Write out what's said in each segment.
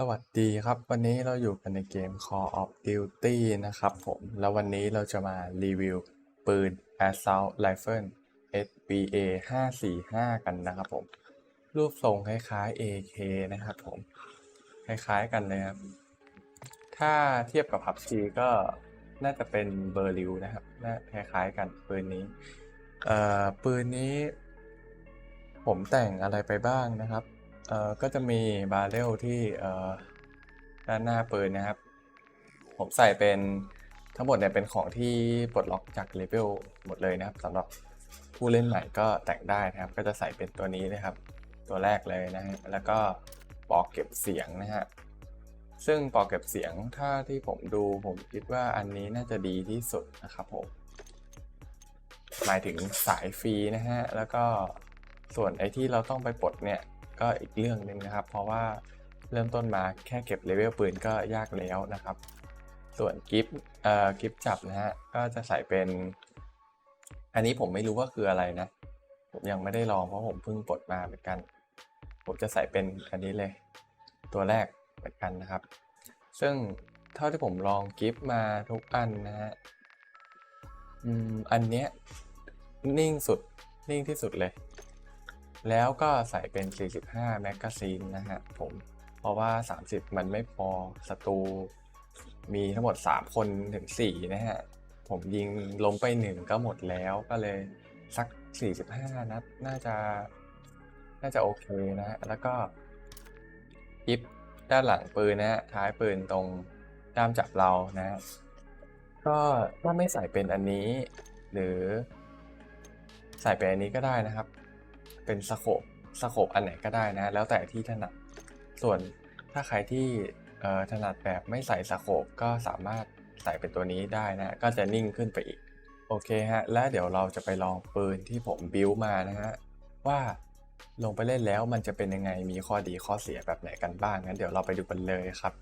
สวัสดีครับ วันนี้เราอยู่กันในเกม Call of Duty นะครับผมแล้ววันนี้เราจะมารีวิวปืน Assault Rifle SBA 545 กันนะครับผม รูปทรงคล้ายๆ AK นะครับผม คล้ายๆกันเลยครับ ถ้าเทียบกับ PUBG ก็น่าจะเป็นเบอร์ลิวนะครับน่าคล้ายๆกันปืนนี้เอ่อปืนนี้ ผมแต่งอะไรไปบ้างนะครับ เอ่อก็จะมีบาเรลที่เอ่อด้านหน้าปืนนะครับ ผมใส่เป็นทั้งหมดเนี่ยเป็นของที่ปลดล็อกจากเลเวลหมดเลยนะครับสำหรับผู้เล่นใหม่ก็แต่งได้นะครับ ก็จะใส่เป็นตัวนี้นะครับ ตัวแรกเลยนะฮะแล้วก็ปลอกเก็บเสียงนะฮะซึ่งปลอกเก็บเสียงถ้าที่ผมดูผมคิดว่าอันนี้น่าจะดีที่สุดนะครับผมหมายถึงสายฟรีนะฮะแล้วก็ส่วนไอ้ที่เราต้องไปปลดเนี่ย ก็อีกเรื่องหนึ่งนะครับ เพราะว่าเริ่มต้นมาแค่เก็บเลเวลปืนก็ยากแล้วนะครับ ส่วนกิฟต์เอ่อกิฟต์จับนะฮะก็จะใส่เป็น อันนี้ผมไม่รู้ว่าคืออะไรนะ ผมยังไม่ได้ลองเพราะผมเพิ่งปลดมาเหมือนกัน ผมจะใส่เป็นอันนี้เลย ตัวแรกเหมือนกันนะครับ ซึ่งเท่าที่ผมลองกิฟต์มาทุกอันนะฮะอืมอันเนี้ยนิ่งสุดนิ่งที่สุดเลย แล้วก็ใส่เป็น 45 แมกกาซีนนะฮะผม เพราะว่า 30 มันไม่พอศัตรูมีทั้งหมด 3 คนถึง 4 นะฮะ ผมยิงลงไป 1 ก็หมดแล้วก็เลยสัก 45 นัดน่าจะ น่าจะโอเคนะฮะ แล้วก็ยิบด้านหลังปืนนะฮะ ท้ายปืนตรงด้ามจับเรานะฮะ ก็ถ้าไม่ใส่เป็นอันนี้ หรือใส่เป็นอันนี้ก็ได้นะครับ เป็นสโคปสโคปอันไหนก็ได้นะ แล้วแต่ที่ถนัด ส่วนถ้าใครที่ถนัดแบบไม่ใส่สโคปก็สามารถใส่เป็นตัวนี้ได้นะ ก็จะนิ่งขึ้นไปอีก โอเคฮะ และเดี๋ยวเราจะไปลองปืนที่ผมบิวมานะฮะ ว่าลงไปเล่นแล้วมันจะเป็นยังไง มีข้อดีข้อเสียแบบไหนกันบ้าง งั้นเดี๋ยวเราไปดูกันเลยครับ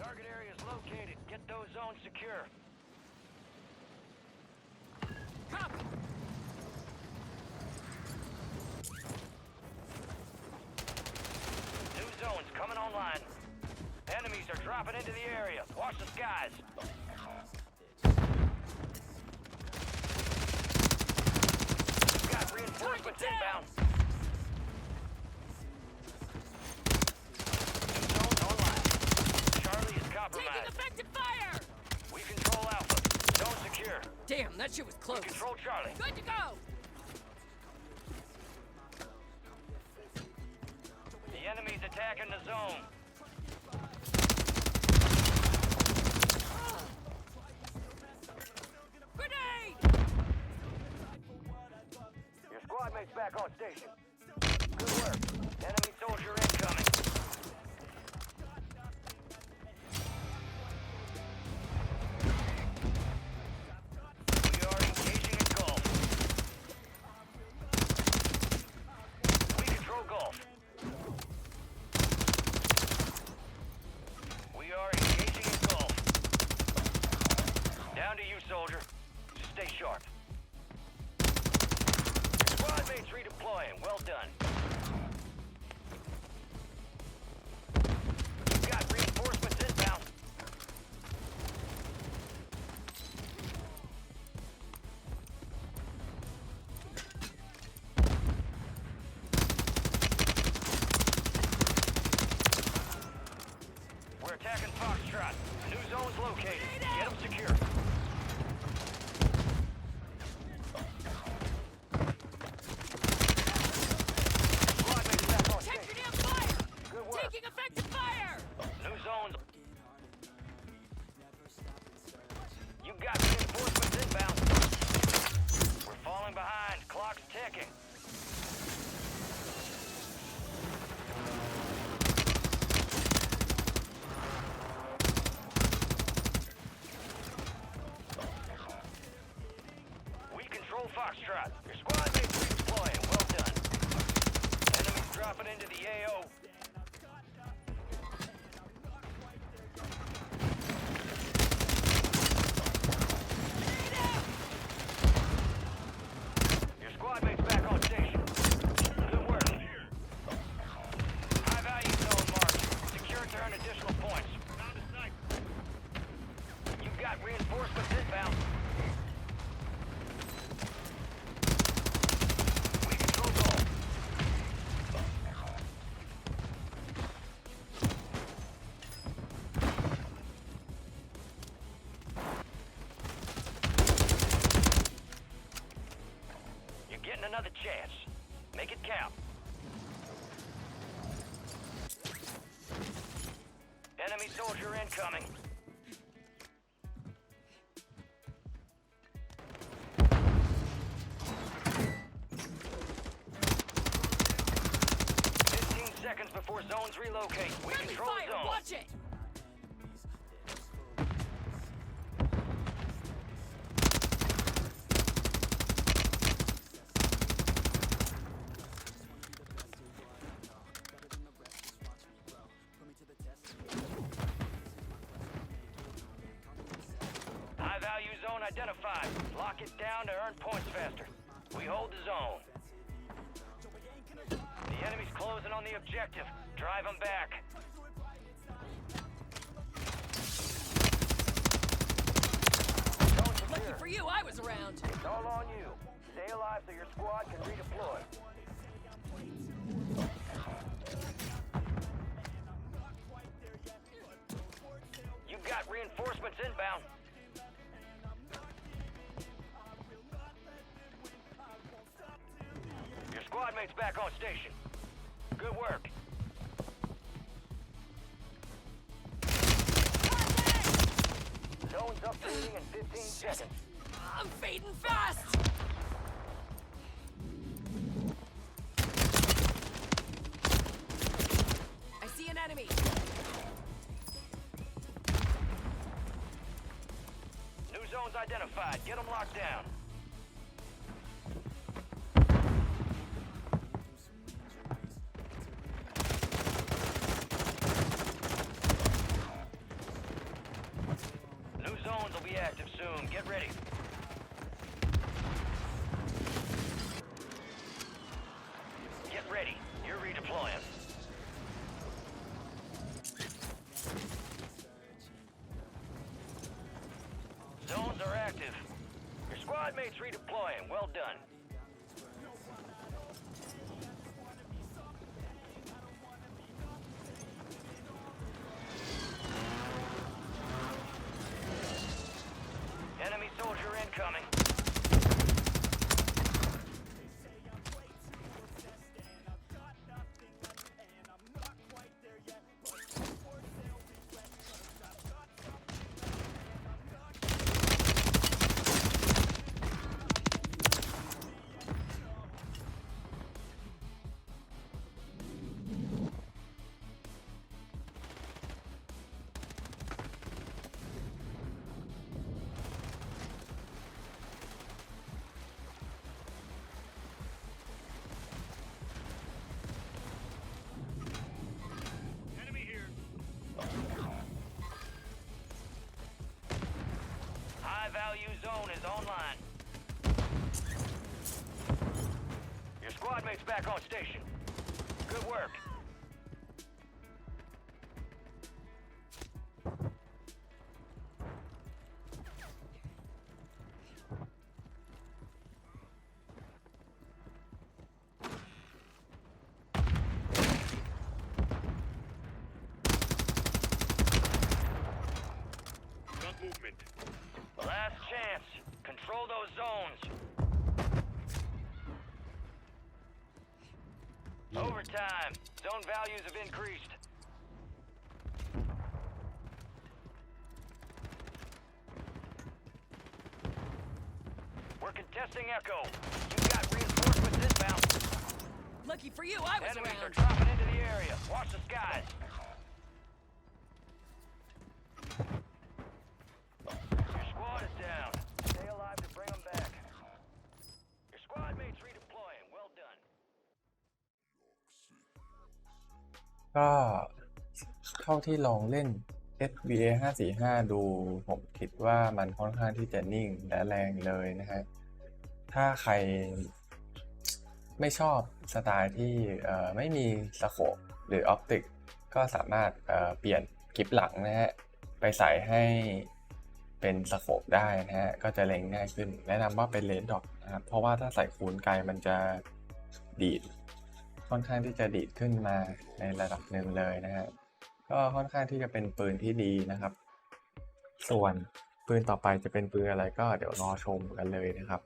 Target area is located. Get those zones secure. New zones coming online. Enemies are dropping into the area. Watch the skies. Got reinforcements inbound. New zones online. Charlie is Taking effective fire! We control Alpha. Zone secure. Damn, that shit was close. control Charlie. Good to go! The enemy's attacking the zone. Grenade! Your squad mate's back on station. Stay sharp. Squad mates redeploying. Well done. box. Your squad mates redeploying. Well done. Enemies dropping into the AO. Enemy soldier incoming. Fifteen seconds before zones relocate. We Friendly control fire! zone. Watch it! Identified. Lock it down to earn points faster. We hold the zone. The enemy's closing on the objective. Drive them back. Lucky for you, I was around. It's all on you. Stay alive so your squad can redeploy. You've got reinforcements inbound. Squad mate's back on station. Good work. Zone's updating in 15 seconds. I'm fading fast! I see an enemy. New zones identified. Get them locked down. Zones are active. Your squad mates redeploying. Well done. Zone is online. Your squad mate's back on station. Good work. Overtime. Zone values have increased. We're contesting Echo. You've got reinforcements inbound. Lucky for you, I was Enemies are around. ก็เท่าที่ลองเล่น SBA 545 ดู ผมคิดว่ามันค่อนข้างที่จะนิ่งและแรงเลยนะฮะ ถ้าใครไม่ชอบสไตล์ที่ไม่มีสโคปหรือออปติกก็สามารถเเปลี่ยนคลิปหลังนะฮะ ไปใส่ให้เป็นสโคปได้นะฮะ ก็จะเล็งง่ายขึ้น แนะนำว่าเป็นเลนดอทนะครับ เพราะว่าถ้าใส่คูณไกลมันจะดีด ค่อนข้างที่จะดีดขึ้นมาในระดับหนึ่งเลยนะฮะก็ค่อนข้างที่จะเป็นปืนที่ดีนะครับ ส่วนปืนต่อไปจะเป็นปืนอะไรก็เดี๋ยวรอชมกันเลยนะครับ